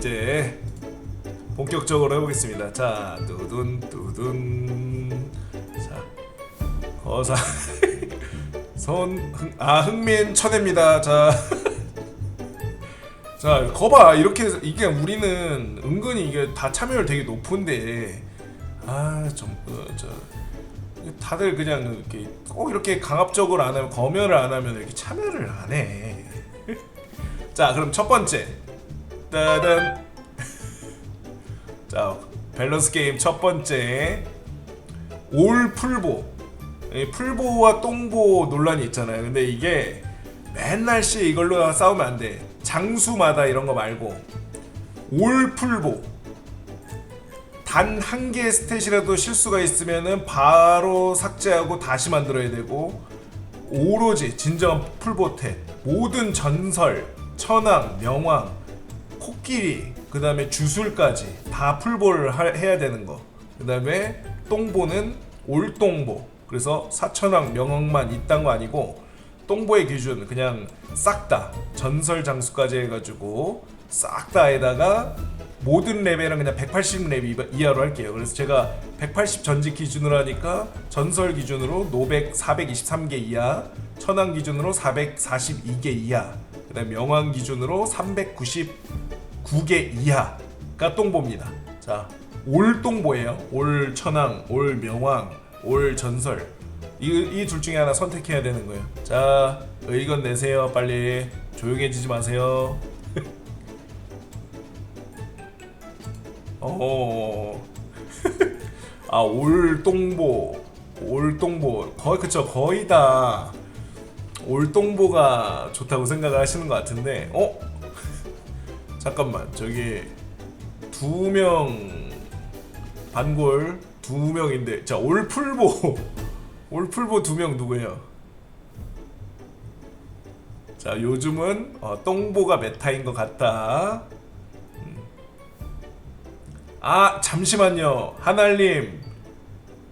이제 본격적으로 해보겠습니다. 자, 뚜둔 뚜둔. 자, 거사 손아 흥민 천혜입니다. 자, 자 거봐 이렇게 이게 우리는 은근히 이게 다 참여율 되게 높은데 아좀저 다들 그냥 이렇게 꼭 이렇게 강압적으로 안 하면 검열을 안 하면 이렇게 참여를 안 해. 자 그럼 첫 번째 따단. 자 밸런스 게임 첫 번째. 올 풀보. 이 풀보와 똥보 논란이 있잖아요. 근데 이게 맨날 씨 이걸로 싸우면 안 돼. 장수마다 이런 거 말고. 올 풀보. 단 한 개의 스탯이라도 실수가 있으면은 바로 삭제하고 다시 만들어야 되고. 오로지 진정한 풀보텟 모든 전설 천왕 명왕 코끼리 그 다음에 주술까지 다 풀보를 하- 해야 되는 거. 그 다음에 똥보는 올똥보. 그래서 사천왕 명왕만 있단 거 아니고 똥보의 기준 그냥 싹 다 전설 장수까지 해가지고 싹 다에다가 모든 레벨은 그냥 180렙 이하로 할게요. 그래서 제가 180 전직 기준으로 하니까 전설 기준으로 노백 423개 이하, 천왕 기준으로 442개 이하, 그다음 명왕 기준으로 399개 이하가 똥보입니다. 자, 올 똥보예요. 올 천왕, 올 명왕, 올 전설. 이 둘 중에 하나 선택해야 되는 거예요. 자, 의견 내세요. 빨리 조용해지지 마세요. 어. 아, 올 똥보. 올 똥보. 거의 그쵸. 거의 다 올똥보가 좋다고 생각을 하시는 것 같은데. 어? 잠깐만. 저기 두 명 반골 두 명인데. 자, 올풀보. 올풀보 두 명 누구예요? 자, 요즘은 어, 똥보가 메타인 것 같다. 아 잠시만요 하날님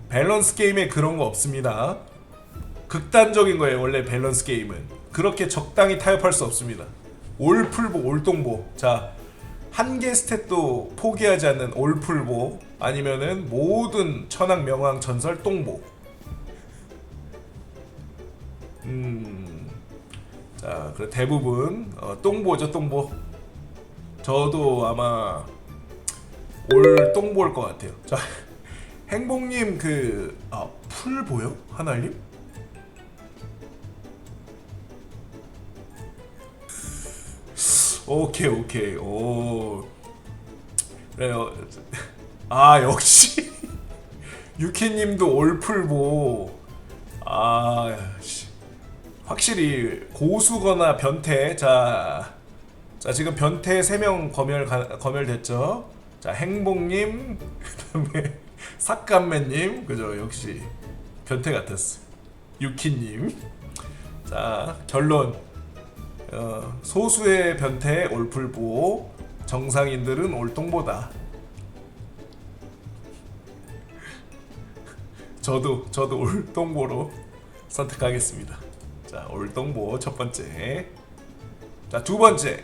밸런스 게임에 그런 거 없습니다 극단적인 거예요 원래 밸런스 게임은 그렇게 적당히 타협할 수 없습니다 올풀보 올동보 자 한 개 스탯도 포기하지 않는 올풀보 아니면은 모든 천왕 명왕 전설 똥보 음자 그래 대부분 어, 똥보죠 똥보 저도 아마 올 똥볼 것 같아요. 자, 행복님 그 아, 풀 보여? 하나님? 오케이 오케이. 오. 그래요. 아 역시. 유키님도 올풀보. 아 씨. 확실히 고수거나 변태. 자. 자 지금 변태 3명 검열 가, 검열됐죠? 자 행복님 그다음에 삭감매님. 그죠? 역시 변태 같았어. 유키님. 자 결론 어, 소수의 변태 올풀보 정상인들은 올똥보다. 저도 저도 올똥보로 선택하겠습니다. 자 올똥보 첫 번째. 자두 번째.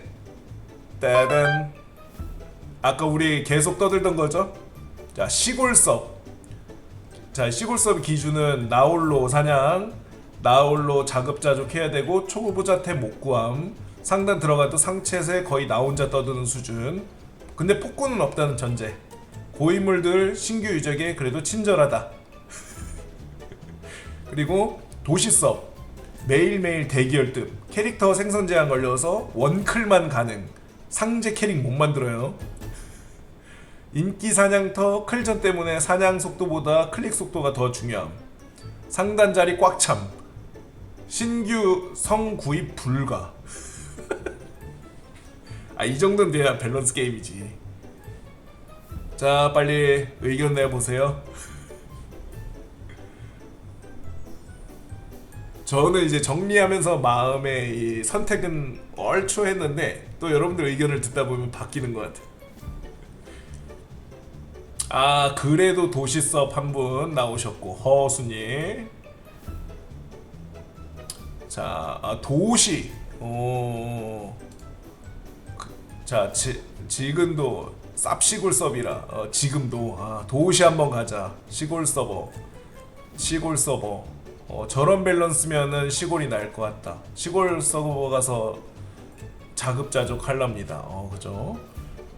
따단. 아까 우리 계속 떠들던 거죠? 자 시골섭 자 시골섭 기준은 나홀로 사냥 나홀로 자급자족 해야 되고 초보자태 목구함. 상단 들어가도 상챗에 거의 나 혼자 떠드는 수준. 근데 폭군은 없다는 전제. 고인물들 신규 유적에 그래도 친절하다. 그리고 도시섭. 매일매일 대기열급 캐릭터 생성 제한 걸려서 원클만 가능. 상제 캐릭 못 만들어요. 인기 사냥터 클전 때문에 사냥 속도보다 클릭 속도가 더 중요함. 상단 자리 꽉 참. 신규 성 구입 불가. 아, 이 정도는 돼야 밸런스 게임이지. 자, 빨리 의견 내보세요. 저는 이제 정리하면서 마음의 이 선택은 얼추 했는데 또 여러분들 의견을 듣다 보면 바뀌는 것 같아요. 아 그래도 도시섭 한 분 나오셨고 허수님 자 아, 도시. 어 그, 자 지, 지금도 쌉 시골 서비라. 어, 지금도. 아, 도시 한번 가자. 시골 서버 시골 서버 어, 저런 밸런스면은 시골이 나을 것 같다. 시골 서버 가서 자급자족 할랍니다. 어 그죠?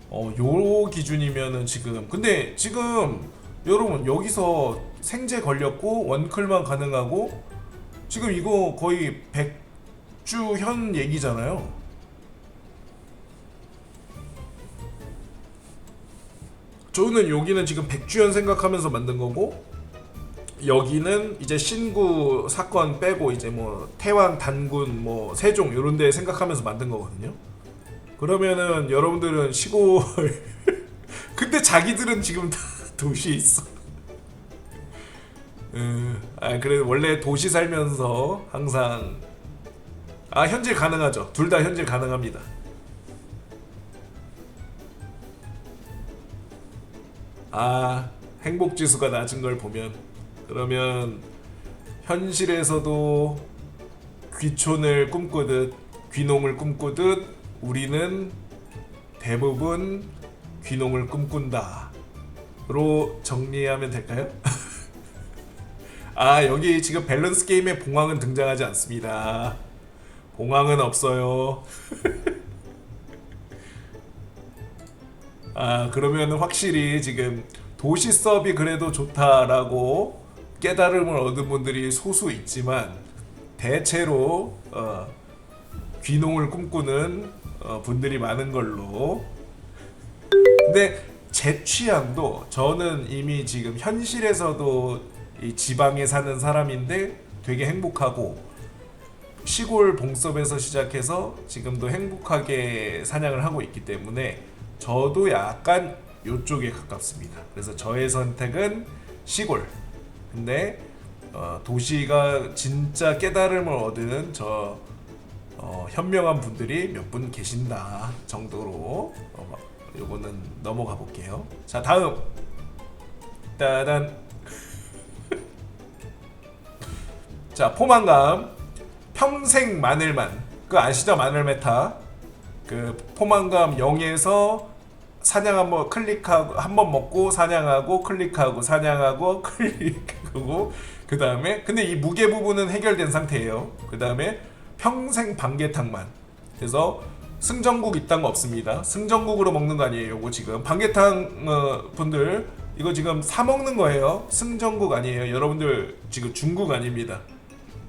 어 요 기준이면은 지금. 근데 지금 여러분 여기서 생제 걸렸고 원클만 가능하고 지금 이거 거의 100주 현 얘기잖아요 저는 여기는 지금 백주연 생각하면서 만든 거고 여기는 이제 신구 사건 빼고 이제 뭐 태완 단군 뭐 세종 이런 데 생각하면서 만든 거거든요. 그러면은 여러분들은 시골 근데 자기들은 지금 다 도시에 있어. 음, 아 그래 원래 도시 살면서 항상 아 현질 가능하죠. 둘 다 현질 가능합니다. 아 행복 지수가 낮은 걸 보면 그러면 현실에서도 귀촌을 꿈꾸듯 귀농을 꿈꾸듯 우리는 대부분 귀농을 꿈꾼다로 정리하면 될까요? 아 여기 지금 밸런스 게임에 봉황은 등장하지 않습니다. 봉황은 없어요. 아 그러면 확실히 지금 도시 서비 그래도 좋다라고 깨달음을 얻은 분들이 소수 있지만 대체로 어, 귀농을 꿈꾸는 어, 분들이 많은 걸로 근데 제 취향도 저는 이미 지금 현실에서도 이 지방에 사는 사람인데 되게 행복하고 시골 봉섭에서 시작해서 지금도 행복하게 사냥을 하고 있기 때문에 저도 약간 요쪽에 가깝습니다. 그래서 저의 선택은 시골. 근데 어, 도시가 진짜 깨달음을 얻은 저 어, 현명한 분들이 몇 분 계신다 정도로 어, 요거는 넘어가 볼게요. 자 다음 따단 자 포만감 평생 마늘만 그 아시죠 마늘 메타 그 포만감 0에서 사냥 한번 클릭하고 한 번 먹고 사냥하고 클릭하고 사냥하고 클릭하고 그 다음에 근데 이 무게 부분은 해결된 상태예요. 그 다음에 평생 방개탕만 그래서 승전국 이딴 거 없습니다. 승전국으로 먹는 거 아니에요. 요거 지금 방개탕 어, 분들 이거 지금 사 먹는 거예요. 승전국 아니에요. 여러분들 지금 중국 아닙니다.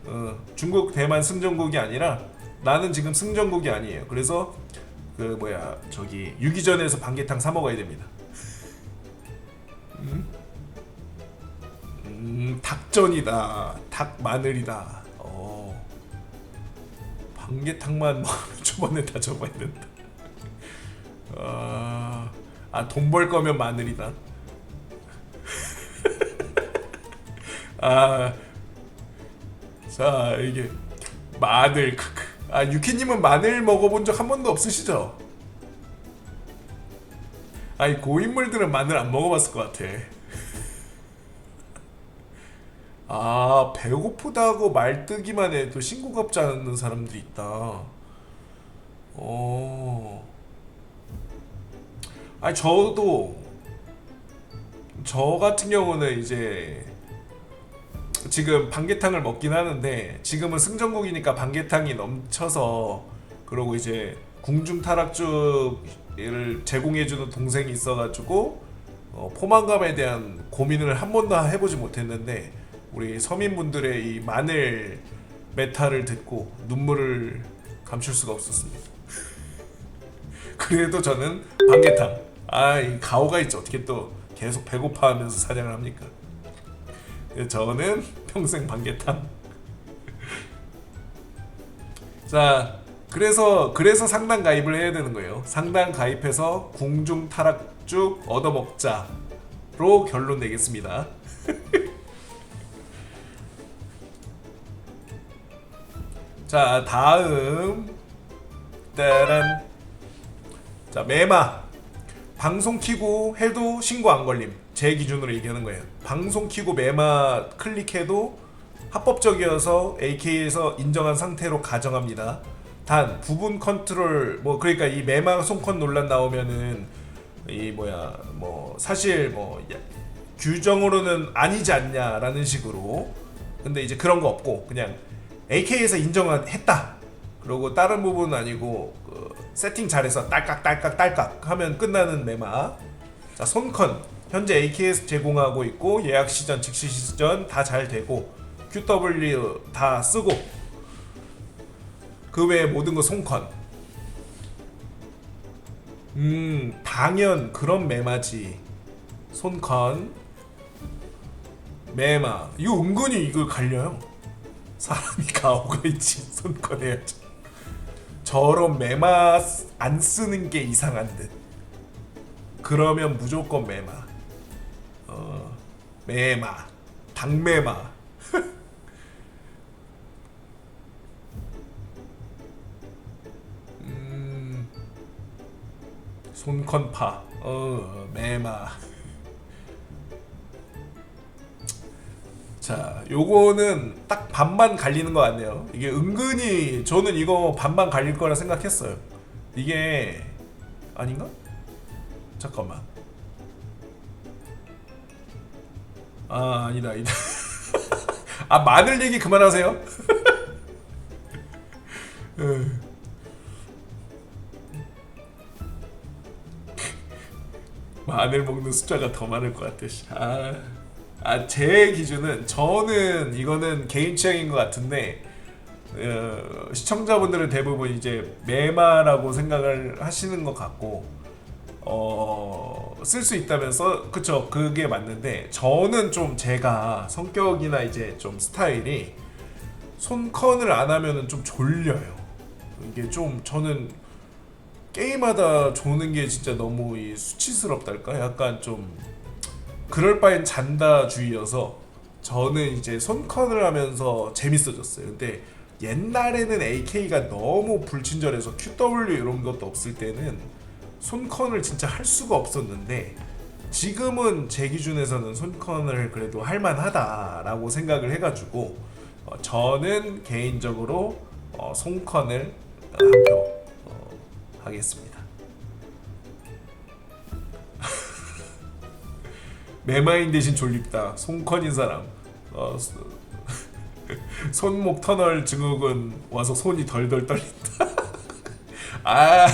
어, 중국 대만 승전국이 아니라 나는 지금 승전국이 아니에요. 그래서 그 뭐야 저기 유기전에서 방개탕 사 먹어야 됩니다. 음, 음 닭전이다. 닭 마늘이다. 어. 먹으면 저번에 다 접어야 된다. 아, 돈 벌 거면 마늘이다. 아, 자 이게 마늘 크크. 아 유키님은 마늘 먹어본 적 한 번도 없으시죠? 아니 고인물들은 마늘 안 먹어봤을 것 같아. 아 배고프다고 말뜨기만 해도 신고갑지 않는 사람들이 있다. 어. 아니 저도 저 같은 경우는 이제 지금 방개탕을 먹긴 하는데 지금은 승전국이니까 방개탕이 넘쳐서 그러고 이제 궁중 타락죽을 제공해주는 동생이 있어가지고 어, 포만감에 대한 고민을 한 번도 해보지 못했는데 우리 서민분들의 이 마늘 메타를 듣고 눈물을 감출 수가 없었습니다. 그래도 저는 방개탕 아 이 가오가 있죠 어떻게 또 계속 배고파하면서 사냥을 합니까? 저는 평생 방개탕. 자, 그래서 그래서 상단 가입을 해야 되는 거예요. 상단 가입해서 궁중 타락죽 얻어먹자로 결론 내겠습니다. 자, 다음 따란 자, 매마 방송 키고 해도 신고 안 걸림. 제 기준으로 얘기하는 거예요. 방송 키고 매마 클릭해도 합법적이어서 AK에서 인정한 상태로 가정합니다. 단 부분 컨트롤 뭐 그러니까 이 매망 손컨 논란 나오면은 이 뭐야 뭐 사실 뭐 야- 규정으로는 아니지 않냐라는 식으로 근데 이제 그런 거 없고 그냥 AK에서 인정했다 그리고 다른 부분은 아니고 그 세팅 잘해서 딸깍 딸깍 딸깍 하면 끝나는 매마 자 손컨. 현재 AK에서 제공하고 있고 예약 시전 즉시 시전 다 잘 되고 QW 다 쓰고 그 외에 모든 거 손컨. 음 당연 그런 매마지. 손컨. 매마. 이거 은근히 이걸 갈려요 사람이 가오가 있지 손컨 해야지 저런 매마 쓰- 안 쓰는 게 이상한 듯. 그러면 무조건 매마. 어 매마. 당매마. 음 손컨파. 어 매마 자, 요거는 딱 반반 갈리는 것 같네요. 이게 은근히 저는 이거 반반 갈릴 거라 생각했어요. 이게 아닌가? 잠깐만. 아, 아니다, 아니다. 아, 마늘 얘기 그만하세요. 음. 마늘 먹는 숫자가 더 많을 것 같아. 씨. 아. 아, 제 기준은 저는 이거는 개인 취향인 것 같은데 어, 시청자분들은 대부분 이제 매마라고 생각을 하시는 것 같고 어, 쓸 수 있다면 써 그쵸 그게 맞는데 저는 좀 제가 성격이나 이제 좀 스타일이 손컨을 안 하면은 좀 졸려요. 이게 좀 저는 게임하다 조는 게 진짜 너무 이 수치스럽달까? 약간 좀 그럴 바엔 잔다 주의여서 저는 이제 손컨을 하면서 재밌어졌어요. 근데 옛날에는 AK가 너무 불친절해서 QW 이런 것도 없을 때는 손컨을 진짜 할 수가 없었는데 지금은 제 기준에서는 손컨을 그래도 할만하다라고 생각을 해가지고 어, 저는 개인적으로 어, 손컨을 한표 어, 하겠습니다. 매마인 대신 졸립다. 손컨인 사람. 어, 소- 손목 터널 증후군 와서 손이 덜덜 떨린다. 아,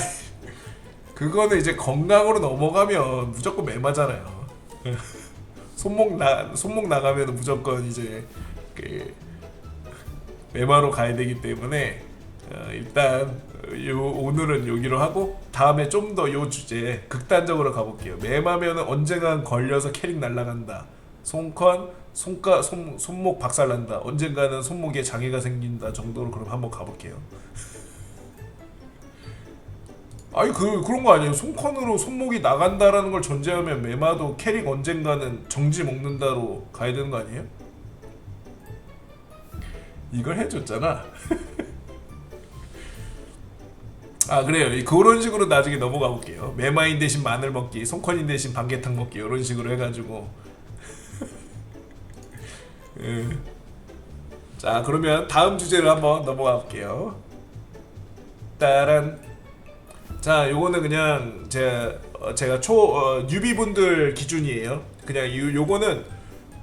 그거는 이제 건강으로 넘어가면 무조건 매마잖아요. 손목 나 손목 나가면 무조건 이제 그 매마로 가야 되기 때문에 어, 일단 요 오늘은 여기로 하고 다음에 좀 더 요 주제 극단적으로 가볼게요. 매마면은 언젠간 걸려서 캐릭 날라간다. 손컨 손가 손, 손목 박살난다. 언젠가는 손목에 장애가 생긴다 정도로 그럼 한번 가볼게요. 아니 그 그런 거 아니에요. 손컨으로 손목이 나간다라는 걸 전제하면 매마도 캐릭 언젠가는 정지 먹는다로 가야 되는 거 아니에요? 이걸 해줬잖아. 아 그래요. 이- 그런 식으로 나중에 넘어가 볼게요. 매마인 대신 마늘 먹기, 손컨인 대신 방개탕 먹기 이런 식으로 해가지고. 예. 자 그러면 다음 주제로 한번 넘어가 볼게요. 따란. 자 요거는 그냥 제 어, 제가 초 어, 뉴비분들 기준이에요. 그냥 요, 요거는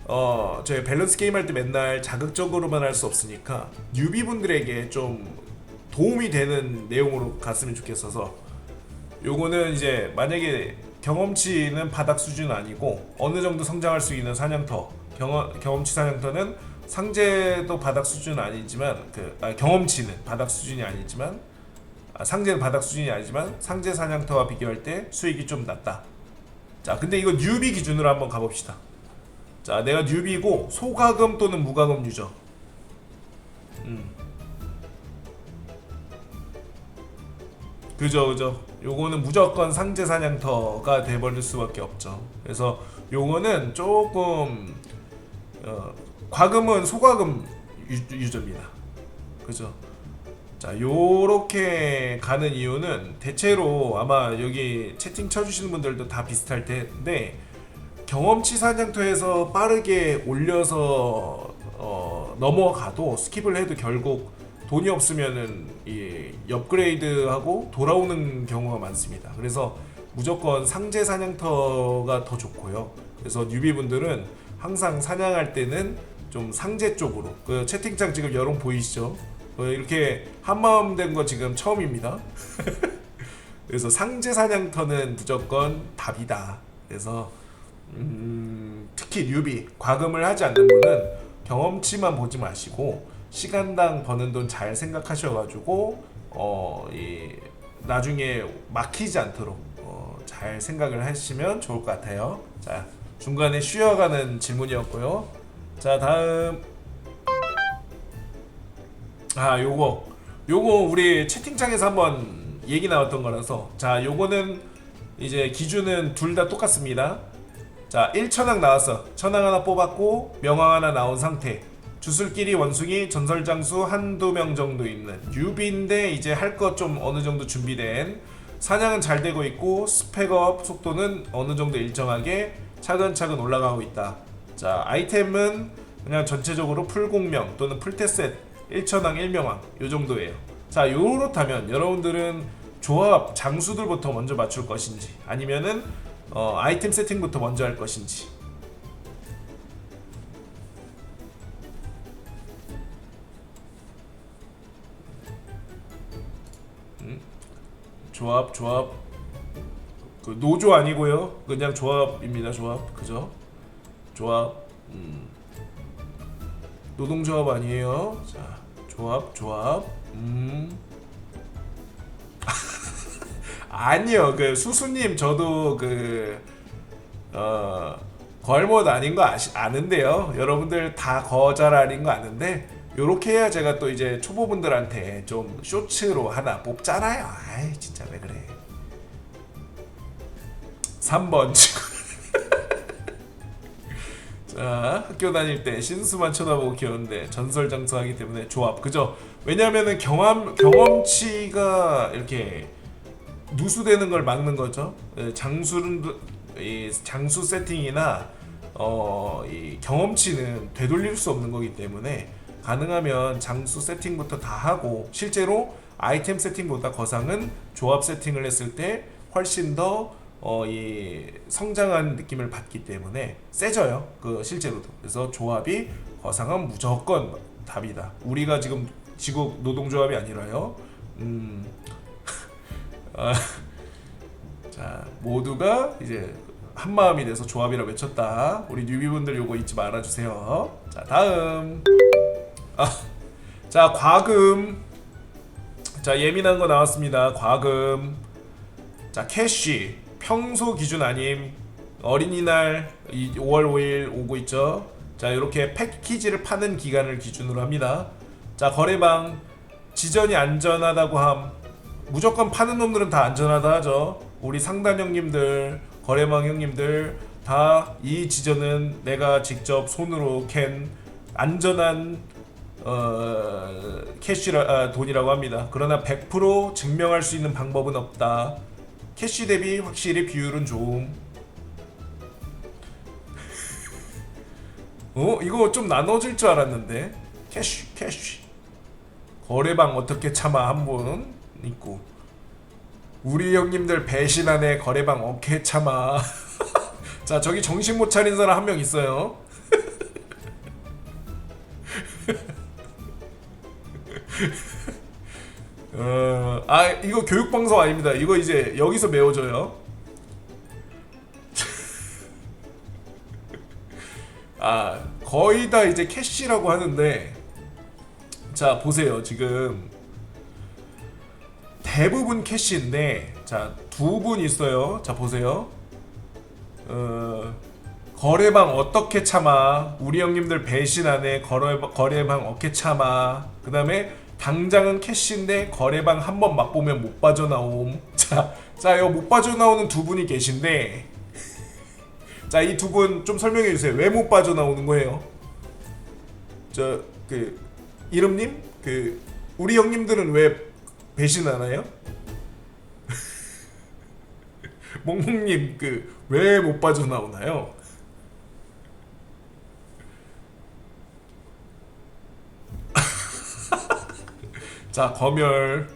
어 저희 밸런스 게임 할 때 맨날 자극적으로만 할 수 없으니까 뉴비분들에게 좀 도움이 되는 내용으로 갔으면 좋겠어서 요거는 이제 만약에 경험치는 바닥 수준 아니고 어느 정도 성장할 수 있는 사냥터 경험, 경험치 사냥터는 상제도 바닥 수준 아니지만 그 아, 경험치는 바닥 수준이 아니지만 아, 상제는 바닥 수준이 아니지만 상제 사냥터와 비교할 때 수익이 좀 낮다. 자, 근데 이거 뉴비 기준으로 한번 가봅시다. 자, 내가 뉴비고 소가금 또는 무가금 유저. 음. 그죠, 그죠. 요거는 무조건 상제 사냥터가 돼버릴 수밖에 없죠. 그래서 요거는 조금 어, 과금은 소과금 유, 유저입니다. 그죠. 자, 요렇게 가는 이유는 대체로 아마 여기 채팅 쳐주시는 분들도 다 비슷할 텐데 경험치 사냥터에서 빠르게 올려서 어, 넘어가도 스킵을 해도 결국 돈이 없으면은 이 업그레이드하고 돌아오는 경우가 많습니다. 그래서 무조건 상제 사냥터가 더 좋고요. 그래서 뉴비분들은 항상 사냥할 때는 좀 상제 쪽으로 그 채팅창 지금 여론 보이시죠? 어, 이렇게 한마음 된 거 지금 처음입니다. 그래서 상제 사냥터는 무조건 답이다. 그래서 음, 특히 뉴비 과금을 하지 않는 분은 경험치만 보지 마시고 시간당 버는 돈 잘 생각하셔가지고 어, 이, 나중에 막히지 않도록 어, 잘 생각을 하시면 좋을 것 같아요. 자 중간에 쉬어가는 질문이었고요. 자 다음 아 요거 요거 우리 채팅창에서 한번 얘기 나왔던 거라서 자 요거는 이제 기준은 둘 다 똑같습니다. 자 1천왕 나왔어. 천왕 하나 뽑았고 명왕 하나 나온 상태. 주술끼리 원숭이 전설장수 한두 명 정도 있는 뉴비인데 이제 할 것 좀 어느 정도 준비된 사냥은 잘 되고 있고 스펙업 속도는 어느 정도 일정하게 차근차근 올라가고 있다. 자 아이템은 그냥 전체적으로 풀공명 또는 풀테셋 1천왕 1명왕 요 정도예요. 자 요렇다면 여러분들은 조합 장수들부터 먼저 맞출 것인지 아니면은 어, 아이템 세팅부터 먼저 할 것인지 조합 조합. 그 노조 아니고요. 그냥 조합입니다 조합. 그죠? 조합. 음. 노동조합 아니에요. 자 조합 조합. 음. 아니요. 그 수수님 저도 그어 걸못 아닌 거 아시, 아는데요. 여러분들 다 거절 아닌 거 아는데 요렇게 해야 제가 또 이제 초보분들한테 좀 쇼츠로 하나 뽑잖아요. 아이 진짜 왜 그래. 3번 자 학교 다닐 때 신수만 쳐다보고 귀여운데 전설 장수하기 때문에 조합. 그죠? 왜냐면은 경험 경험치가 이렇게 누수되는 걸 막는 거죠. 예, 장수는 이 장수 세팅이나 어, 이 경험치는 되돌릴 수 없는 거기 때문에 가능하면 장수 세팅부터 다 하고 실제로 아이템 세팅보다 거상은 조합 세팅을 했을 때 훨씬 더 어, 이 성장한 느낌을 받기 때문에 세져요. 그 실제로도. 그래서 조합이 거상은 무조건 답이다. 우리가 지금 지구 노동조합이 아니라요. 음. 아, 자 모두가 이제 한 마음이 돼서 조합이라 외쳤다. 우리 뉴비분들 요거 잊지 말아주세요. 자 다음 아, 자 과금 자 예민한 거 나왔습니다. 과금 자 캐시 평소 기준 아님 어린이날 이 5월 5일 오고 있죠. 자 이렇게 패키지를 파는 기간을 기준으로 합니다. 자 거래방 지전이 안전하다고 함 무조건 파는 놈들은 다 안전하다 하죠. 우리 상단 형님들, 거래망 형님들 다 이 지전은 내가 직접 손으로 캔 안전한 어, 캐시라 아, 돈이라고 합니다. 그러나 100% 증명할 수 있는 방법은 없다. 캐시 대비 확실히 비율은 좋음. 어? 이거 좀 나눠질 줄 알았는데. 캐시 캐시. 거래방 어떻게 참아 한 분? 있고. 우리 형님들 배신하네 거래방 어케 참아? 자 저기 정신 못 차린 사람 한 명 있어요 어, 아 이거 교육 방송 아닙니다 이거 이제 여기서 메워줘요 아 거의 다 이제 캐시라고 하는데 자 보세요 지금 대부분 캐시인데 자두 분 있어요. 자 보세요. 어, 거래방 어떻게 참아? 우리 형님들 배신하네. 거래 거래방 어떻게 참아? 그 다음에 당장은 캐시인데 거래방 한 번 맛보면 못 빠져나옴. 자, 자, 이거 못 빠져나오는 두 분이 계신데, 자, 이 두 분 좀 설명해 주세요. 왜 못 빠져나오는 거예요? 저, 그, 이름 님? 그, 우리 형님들은 왜 배신하나요? 몽몽님 그 왜 못 빠져나오나요? 자 검열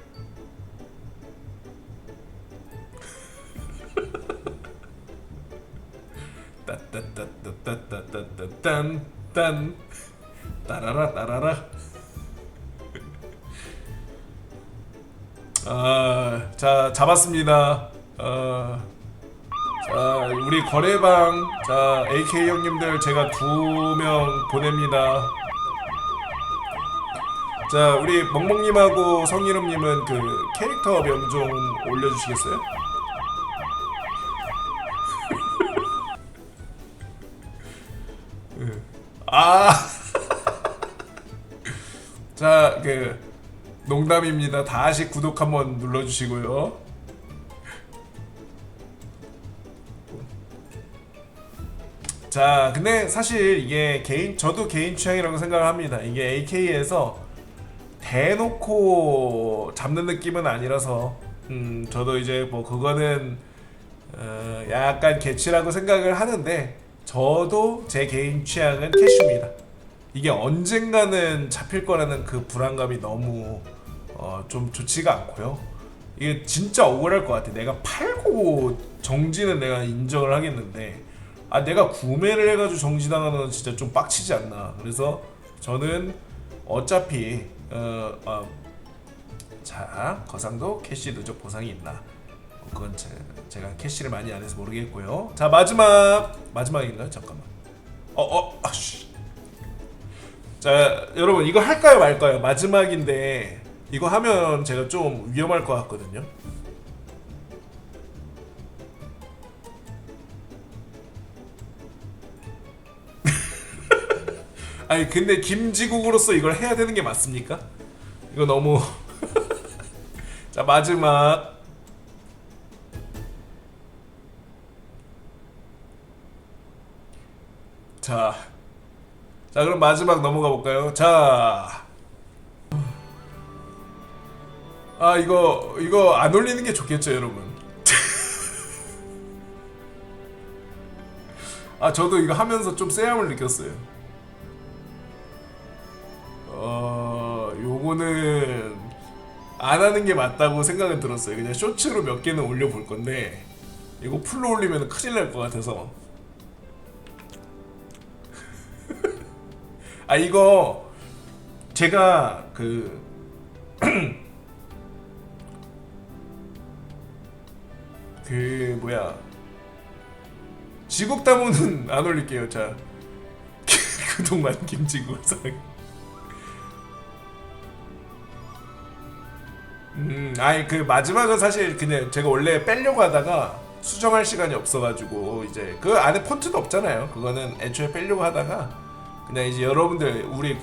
따따따따따따따딴 따라라 따라라 아, 자 잡았습니다. 어, 자 우리 거래방 자 AK 형님들 제가 두 명 보냅니다. 자 우리 멍멍님하고 성희름님은 그 캐릭터 명좀 올려주시겠어요? 예. 아, 자 그 농담입니다. 다시 구독 한번 눌러 주시고요. 자, 근데 사실 이게 개인 저도 개인 취향이라고 생각을 합니다. 이게 AK에서 대놓고 잡는 느낌은 아니라서 음, 저도 이제 뭐 그거는 어, 약간 개치라고 생각을 하는데 저도 제 개인 취향은 캐슈입니다. 이게 언젠가는 잡힐 거라는 그 불안감이 너무 어, 좀 좋지가 않고요. 이게 진짜 억울할 것 같아. 내가 팔고 정지는 내가 인정을 하겠는데, 아 내가 구매를 해가지고 정지당하는 건 진짜 좀 빡치지 않나. 그래서 저는 어차피 어, 어, 자 거상도 캐시 누적 보상이 있나. 어, 그건 제, 제가 캐시를 많이 안 해서 모르겠고요. 자 마지막 마지막인가요? 잠깐만. 어어 아씨. 자 여러분 이거 할까요 말까요? 마지막인데 이거 하면 제가 좀 위험할 것 같거든요. 아니 근데 김지국으로서 이걸 해야 되는 게 맞습니까? 이거 너무 자 마지막 자, 자 그럼 마지막 넘어가 볼까요? 자, 아 이거 이거 안 올리는 게 좋겠죠, 여러분. 아 저도 이거 하면서 좀 쎄함을 느꼈어요. 요거는 안 하는 게 맞다고 생각은 들었어요. 그냥 쇼츠로 몇 개는 올려 볼 건데 이거 풀로 올리면 큰일 날 것 같아서. 아 이거 제가 그 그 뭐야 지국다문은 안 올릴게요 자 그동안 김지국 상 음 아니 그 마지막은 사실 그냥 제가 원래 빼려고 하다가 수정할 시간이 없어가지고 이제 그 안에 폰트도 없잖아요. 그거는 애초에 빼려고 하다가 그냥 이제 여러분들 우리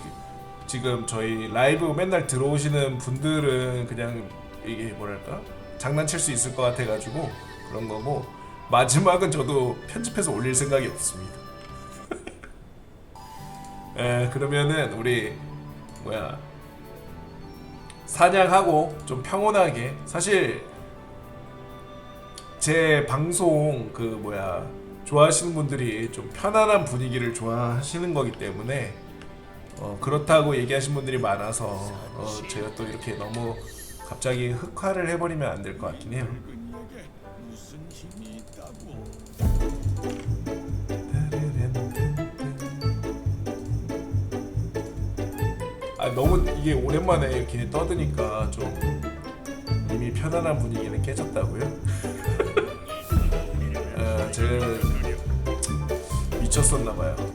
지금 저희 라이브 맨날 들어오시는 분들은 그냥 이게 뭐랄까? 장난칠 수 있을 것 같아가지고 그런 거고 마지막은 저도 편집해서 올릴 생각이 없습니다. 에 그러면은 우리 뭐야 사냥하고 좀 평온하게 사실 제 방송 그 뭐야 좋아하시는 분들이 좀 편안한 분위기를 좋아하시는 거기 때문에 어, 그렇다고 얘기하신 분들이 많아서 어, 제가 또 이렇게 너무 갑자기 흑화를 해버리면 안 될 것 같긴 해요. 아 너무 이게 오랜만에 이렇게 떠드니까 좀 이미 편안한 분위기는 깨졌다고요? 아, 제가 미쳤었나 봐요.